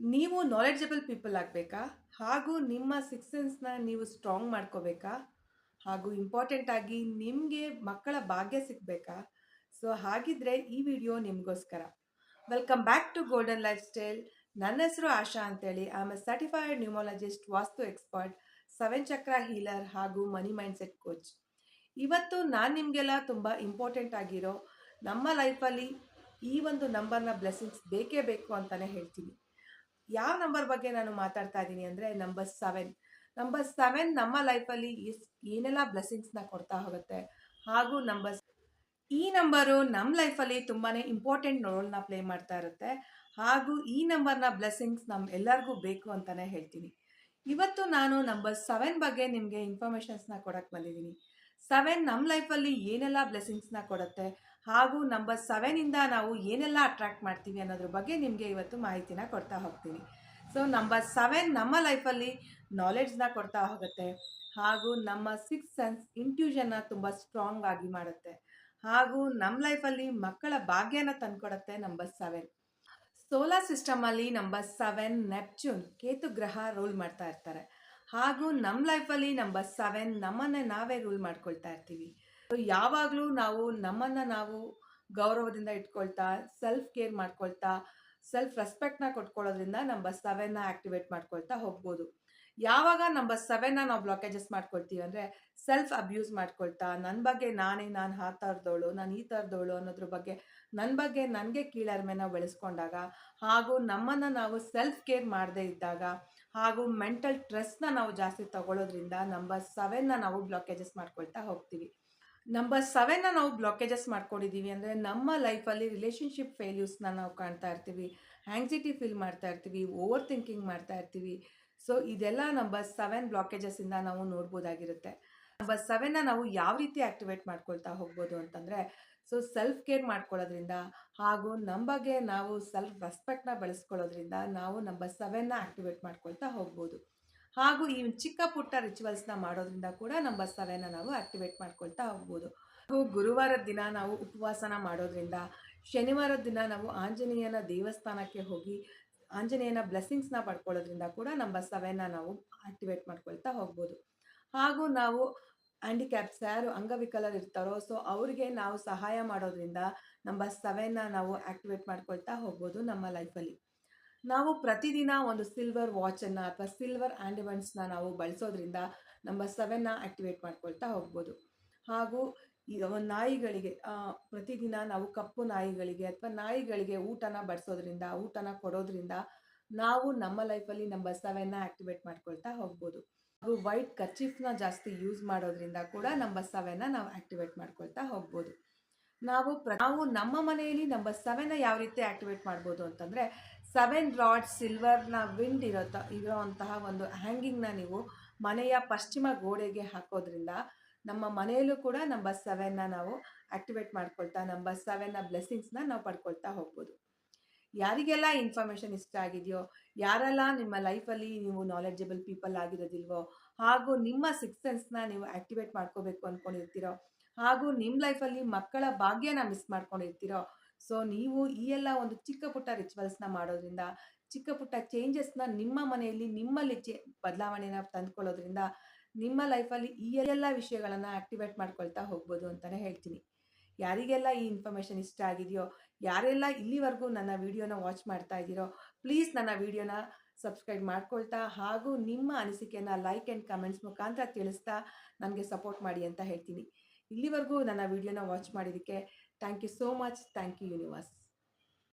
ನೀವು knowledgeable people ಆಗಬೇಕಾ? ಹಾಗೂ ನಿಮ್ಮ ಸಿಕ್ಸ್ ಸೆನ್ಸ್ನ ನೀವು ಸ್ಟ್ರಾಂಗ್ ಮಾಡ್ಕೋಬೇಕಾ? ಹಾಗೂ ಇಂಪಾರ್ಟೆಂಟ್ ಆಗಿ ನಿಮಗೆ ಮಕ್ಕಳ ಭಾಗ್ಯ ಸಿಗಬೇಕಾ? ಸೊ ಹಾಗಿದ್ರೆ ಈ ವಿಡಿಯೋ ನಿಮಗೋಸ್ಕರ. Welcome back to golden life style ನನ್ನ ಹೆಸರು ಆಶಾ ಅಂತೇಳಿ. I am a certified numerologist vastu expert seven chakra healer ಹಾಗೂ ಮನಿ ಮೈಂಡ್ಸೆಟ್ ಕೋಚ್ ಇವತ್ತು ನಾನು ನಿಮಗೆಲ್ಲ ತುಂಬ ಇಂಪಾರ್ಟೆಂಟ್ ಆಗಿರೋ ನಮ್ಮ ಲೈಫಲ್ಲಿ ಈ ಒಂದು ನಂಬರ್ನ ಬ್ಲೆಸ್ಸಿಂಗ್ಸ್ ಬೇಕೇ ಬೇಕು ಅಂತಲೇ ಹೇಳ್ತೀನಿ. ಯಾವ ನಂಬರ್ ಬಗ್ಗೆ ನಾನು ಮಾತಾಡ್ತಾ ಇದ್ದೀನಿ ಅಂದರೆ ನಂಬರ್ ಸೆವೆನ್ ನಂಬರ್ ಸೆವೆನ್ ನಮ್ಮ ಲೈಫಲ್ಲಿ ಎಸ್, ಏನೆಲ್ಲ ಬ್ಲೆಸ್ಸಿಂಗ್ಸ್ನ ಕೊಡ್ತಾ ಹೋಗುತ್ತೆ. ಹಾಗೂ ನಂಬರ್ ಈ ನಂಬರು ನಮ್ಮ ಲೈಫಲ್ಲಿ ತುಂಬಾ ಇಂಪಾರ್ಟೆಂಟ್ ರೋಲ್ನ ಪ್ಲೇ ಮಾಡ್ತಾ ಇರುತ್ತೆ. ಹಾಗೂ ಈ ನಂಬರ್ನ ಬ್ಲೆಸ್ಸಿಂಗ್ಸ್ ನಮ್ಮ ಎಲ್ಲರಿಗೂ ಬೇಕು ಅಂತಲೇ ಹೇಳ್ತೀನಿ. ಇವತ್ತು ನಾನು ನಂಬರ್ ಸೆವೆನ್ ಬಗ್ಗೆ ನಿಮಗೆ ಇನ್ಫಾರ್ಮೇಷನ್ಸ್ನ ಕೊಡಕ್ಕೆ ಬಂದಿದ್ದೀನಿ. ಸೆವೆನ್ ನಮ್ಮ ಲೈಫಲ್ಲಿ ಏನೆಲ್ಲ ಬ್ಲೆಸ್ಸಿಂಗ್ಸ್ನ ಕೊಡುತ್ತೆ? ಹಾಗೂ ನಂಬರ್ ಸೆವೆನಿಂದ ನಾವು ಏನೆಲ್ಲ ಅಟ್ರಾಕ್ಟ್ ಮಾಡ್ತೀವಿ ಅನ್ನೋದ್ರ ಬಗ್ಗೆ ನಿಮಗೆ ಇವತ್ತು ಮಾಹಿತಿನ ಕೊಡ್ತಾ ಹೋಗ್ತೀನಿ. ಸೊ ನಂಬರ್ ಸೆವೆನ್ ನಮ್ಮ ಲೈಫಲ್ಲಿ ನಾಲೆಡ್ಜ್ನ ಕೊಡ್ತಾ ಹೋಗುತ್ತೆ. ಹಾಗೂ ನಮ್ಮ ಸಿಕ್ಸ್ ಸೆನ್ಸ್ ಇಂಟ್ಯೂಷನ್ನ ತುಂಬ ಸ್ಟ್ರಾಂಗ್ ಆಗಿ ಮಾಡುತ್ತೆ. ಹಾಗೂ ನಮ್ಮ ಲೈಫಲ್ಲಿ ಮಕ್ಕಳ ಭಾಗ್ಯನ ತಂದುಕೊಡುತ್ತೆ ನಂಬರ್ ಸೆವೆನ್ ಸೋಲಾರ್ ಸಿಸ್ಟಮಲ್ಲಿ ನಂಬರ್ ಸೆವೆನ್ ನೆಪ್ಚೂನ್ ಕೇತು ಗ್ರಹ ರೂಲ್ ಮಾಡ್ತಾ ಇರ್ತಾರೆ. ಹಾಗೂ ನಮ್ಮ ಲೈಫಲ್ಲಿ ನಂಬರ್ ಸೆವೆನ್ ನಮ್ಮನ್ನೇ ನಾವೇ ರೂಲ್ ಮಾಡ್ಕೊಳ್ತಾ ಇರ್ತೀವಿ. ಯಾವಾಗಲೂ ನಾವು ನಮ್ಮನ್ನು ನಾವು ಗೌರವದಿಂದ ಇಟ್ಕೊಳ್ತಾ ಸೆಲ್ಫ್ ಕೇರ್ ಮಾಡ್ಕೊಳ್ತಾ ಸೆಲ್ಫ್ ರೆಸ್ಪೆಕ್ಟ್ನ ಕೊಟ್ಕೊಳ್ಳೋದ್ರಿಂದ ನಂಬರ್ ಸೆವೆನ್ನ ಆ್ಯಕ್ಟಿವೇಟ್ ಮಾಡ್ಕೊಳ್ತಾ ಹೋಗ್ಬೋದು. ಯಾವಾಗ ನಂಬರ್ ಸೆವೆನ್ನ ನಾವು ಬ್ಲಾಕೇಜಸ್ ಮಾಡ್ಕೊಳ್ತೀವಿ ಅಂದರೆ ಸೆಲ್ಫ್ ಅಬ್ಯೂಸ್ ಮಾಡ್ಕೊಳ್ತಾ ನನ್ನ ಬಗ್ಗೆ ನಾನೇ ನಾನು ಆ ಥರದವಳು ನಾನು ಈ ಥರದವಳು ಅನ್ನೋದ್ರ ಬಗ್ಗೆ ನನ್ನ ಬಗ್ಗೆ ನನಗೆ ಕೀಳರಿಮೆನ ಬೆಳೆಸ್ಕೊಂಡಾಗ, ಹಾಗೂ ನಮ್ಮನ್ನು ನಾವು ಸೆಲ್ಫ್ ಕೇರ್ ಮಾಡದೇ ಇದ್ದಾಗ, ಹಾಗೂ ಮೆಂಟಲ್ ಸ್ಟ್ರೆಸ್ನ ನಾವು ಜಾಸ್ತಿ ತಗೊಳ್ಳೋದ್ರಿಂದ ನಂಬರ್ ಸೆವೆನ್ನ ನಾವು ಬ್ಲಾಕೇಜಸ್ ಮಾಡ್ಕೊಳ್ತಾ ಹೋಗ್ತೀವಿ. ನಂಬರ್ ಸೆವೆನ್ನ ನಾವು ಬ್ಲಾಕೇಜಸ್ ಮಾಡ್ಕೊಂಡಿದ್ದೀವಿ ಅಂದರೆ ನಮ್ಮ ಲೈಫಲ್ಲಿ ರಿಲೇಷನ್ಶಿಪ್ ಫೇಲ್ಯೂಸ್ನ ನಾವು ಕಾಣ್ತಾ ಇರ್ತೀವಿ. ಆ್ಯಂಗ್ಸಿಟಿ ಫೀಲ್ ಮಾಡ್ತಾ ಇರ್ತೀವಿ ಓವರ್ ಥಿಂಕಿಂಗ್ ಮಾಡ್ತಾ ಇರ್ತೀವಿ. ಸೊ ಇದೆಲ್ಲ ನಂಬರ್ ಸೆವೆನ್ ಬ್ಲಾಕೇಜಸ್ಸಿಂದ ನಾವು ನೋಡ್ಬೋದಾಗಿರುತ್ತೆ. ನಂಬರ್ ಸೆವೆನ್ನ ನಾವು ಯಾವ ರೀತಿ ಆ್ಯಕ್ಟಿವೇಟ್ ಮಾಡ್ಕೊಳ್ತಾ ಹೋಗ್ಬೋದು ಅಂತಂದರೆ ಸೊ ಸೆಲ್ಫ್ ಕೇರ್ ಮಾಡ್ಕೊಳ್ಳೋದ್ರಿಂದ ಹಾಗೂ ನಮ್ಮ ಬಗ್ಗೆ ನಾವು ಸೆಲ್ಫ್ ರೆಸ್ಪೆಕ್ಟ್ನ ಬೆಳೆಸ್ಕೊಳ್ಳೋದ್ರಿಂದ ನಾವು ನಂಬರ್ ಸೆವೆನ್ನ ಆ್ಯಕ್ಟಿವೇಟ್ ಮಾಡ್ಕೊಳ್ತಾ ಹೋಗ್ಬೋದು. ಹಾಗೂ ಈ ಚಿಕ್ಕ ಪುಟ್ಟ ರಿಚುವಲ್ಸ್ನ ಮಾಡೋದ್ರಿಂದ ಕೂಡ ನಮ್ಮ ಬಸ್ಸವೆಯನ್ನು ನಾವು ಆಕ್ಟಿವೇಟ್ ಮಾಡ್ಕೊಳ್ತಾ ಹೋಗ್ಬೋದು. ಹಾಗೂ ಗುರುವಾರದ ದಿನ ನಾವು ಉಪವಾಸನ ಮಾಡೋದ್ರಿಂದ ಶನಿವಾರದ ದಿನ ನಾವು ಆಂಜನೇಯನ ದೇವಸ್ಥಾನಕ್ಕೆ ಹೋಗಿ ಆಂಜನೇಯನ ಬ್ಲೆಸ್ಸಿಂಗ್ಸ್ನ ಪಡ್ಕೊಳ್ಳೋದ್ರಿಂದ ಕೂಡ ನಮ್ಮ ಬಸ್ಸವೆಯನ್ನು ನಾವು ಆಕ್ಟಿವೇಟ್ ಮಾಡ್ಕೊಳ್ತಾ ಹೋಗ್ಬೋದು. ಹಾಗೂ ನಾವು ಹ್ಯಾಂಡಿಕ್ಯಾಪ್ಸ್ ಯಾರು ಅಂಗವಿಕಲರು ಇರ್ತಾರೋ ಸೊ ಅವರಿಗೆ ನಾವು ಸಹಾಯ ಮಾಡೋದ್ರಿಂದ ನಮ್ಮ ಸವೆನ ನಾವು ಆಕ್ಟಿವೇಟ್ ಮಾಡ್ಕೊಳ್ತಾ ಹೋಗ್ಬೋದು ನಮ್ಮ ಲೈಫಲ್ಲಿ ನಾವು ಪ್ರತಿದಿನ ಒಂದು ಸಿಲ್ವರ್ ವಾಚನ್ನು ಅಥವಾ ಸಿಲ್ವರ್ ಆ್ಯಂಡಿಮೆಂಟ್ಸ್ನ ನಾವು ಬಳಸೋದ್ರಿಂದ ನಂಬರ್ ಸೆವೆನ್ನ ಆ್ಯಕ್ಟಿವೇಟ್ ಮಾಡ್ಕೊಳ್ತಾ ಹೋಗ್ಬೋದು. ಹಾಗೂ ಈಗ ಒಂದು ನಾಯಿಗಳಿಗೆ ಪ್ರತಿದಿನ ನಾವು ಕಪ್ಪು ನಾಯಿಗಳಿಗೆ ಅಥವಾ ನಾಯಿಗಳಿಗೆ ಊಟನ ಬಡಿಸೋದ್ರಿಂದ, ಊಟನ ಕೊಡೋದ್ರಿಂದ ನಾವು ನಮ್ಮ ಲೈಫಲ್ಲಿ ನಂಬರ್ ಸೆವೆನ್ನ ಆ್ಯಕ್ಟಿವೇಟ್ ಮಾಡ್ಕೊಳ್ತಾ ಹೋಗ್ಬೋದು. ಹಾಗೂ ವೈಟ್ ಕರ್ಚಿಫ್ನ ಜಾಸ್ತಿ ಯೂಸ್ ಮಾಡೋದ್ರಿಂದ ಕೂಡ ನಂಬರ್ ಸೆವೆನ್ನ ನಾವು ಆ್ಯಕ್ಟಿವೇಟ್ ಮಾಡ್ಕೊಳ್ತಾ ಹೋಗ್ಬೋದು. ನಾವು ಪ್ರ, ನಾವು ನಮ್ಮ ಮನೆಯಲ್ಲಿ ನಂಬರ್ ಸೆವೆನ್ನ ಯಾವ ರೀತಿ ಆ್ಯಕ್ಟಿವೇಟ್ ಮಾಡ್ಬೋದು ಅಂತಂದರೆ ಸೆವೆನ್ ರಾಡ್ ಸಿಲ್ವರ್ನ ವಿಂಡ್ ಇರೋ ಇರೋವಂತಹ ಒಂದು ಹ್ಯಾಂಗಿಂಗ್ನ ನೀವು ಮನೆಯ ಪಶ್ಚಿಮ ಗೋಡೆಗೆ ಹಾಕೋದ್ರಿಂದ ನಮ್ಮ ಮನೆಯಲ್ಲೂ ಕೂಡ ನಂಬರ್ ಸೆವೆನ್ನ ನಾವು ಆಕ್ಟಿವೇಟ್ ಮಾಡ್ಕೊಳ್ತಾ ನಂಬರ್ ಸೆವೆನ್ನ ಬ್ಲೆಸ್ಸಿಂಗ್ಸ್ನ ನಾವು ಪಡ್ಕೊಳ್ತಾ ಹೋಗ್ಬೋದು. ಯಾರಿಗೆಲ್ಲ ಇನ್ಫಾರ್ಮೇಷನ್ ಇಷ್ಟ ಆಗಿದೆಯೋ, ಯಾರೆಲ್ಲ ನಿಮ್ಮ ಲೈಫಲ್ಲಿ ನೀವು ನಾಲೆಡ್ಜಬಲ್ ಪೀಪಲ್ ಆಗಿರೋದಿಲ್ವೋ, ಹಾಗೂ ನಿಮ್ಮ ಸಿಕ್ಸ್ ಸೆನ್ಸ್ನ ನೀವು ಆಕ್ಟಿವೇಟ್ ಮಾಡ್ಕೋಬೇಕು ಅಂದ್ಕೊಂಡಿರ್ತೀರೋ ಹಾಗೂ ನಿಮ್ಮ ಲೈಫಲ್ಲಿ ಮಕ್ಕಳ ಭಾಗ್ಯನ ಮಿಸ್ ಮಾಡ್ಕೊಂಡಿರ್ತೀರೋ ಸೊ, ನೀವು ಈ ಎಲ್ಲ ಒಂದು ಚಿಕ್ಕ ಪುಟ್ಟ ರಿಚುವಲ್ಸ್ನ ಮಾಡೋದ್ರಿಂದ, ಚಿಕ್ಕ ಪುಟ್ಟ ಚೇಂಜಸ್ನ ನಿಮ್ಮ ಮನೆಯಲ್ಲಿ ನಿಮ್ಮಲ್ಲಿ ಚೇ, ಬದಲಾವಣೆನ ತಂದ್ಕೊಳ್ಳೋದ್ರಿಂದ ನಿಮ್ಮ ಲೈಫಲ್ಲಿ ಈ ಎಲ್ಲ ವಿಷಯಗಳನ್ನು ಆಕ್ಟಿವೇಟ್ ಮಾಡ್ಕೊಳ್ತಾ ಹೋಗ್ಬೋದು ಅಂತಲೇ ಹೇಳ್ತೀನಿ. ಯಾರಿಗೆಲ್ಲ ಈ ಇನ್ಫಾರ್ಮೇಷನ್ ಇಷ್ಟ ಆಗಿದೆಯೋ, ಯಾರೆಲ್ಲ ಇಲ್ಲಿವರೆಗೂ ನನ್ನ ವಿಡಿಯೋನ ವಾಚ್ ಮಾಡ್ತಾ ಇದ್ದೀರೋ ಪ್ಲೀಸ್ ನನ್ನ ವಿಡಿಯೋನ ಸಬ್ಸ್ಕ್ರೈಬ್ ಮಾಡ್ಕೊಳ್ತಾ ಹಾಗೂ ನಿಮ್ಮ ಅನಿಸಿಕೆನ ಲೈಕ್ ಆ್ಯಂಡ್ ಕಮೆಂಟ್ಸ್ ಮುಖಾಂತರ ತಿಳಿಸ್ತಾ ನನಗೆ ಸಪೋರ್ಟ್ ಮಾಡಿ ಅಂತ ಹೇಳ್ತೀನಿ. ಇಲ್ಲಿವರೆಗೂ ನನ್ನ ವಿಡಿಯೋನ ವಾಚ್ ಮಾಡಿದ್ದಕ್ಕೆ Thank you so much. Thank you, universe.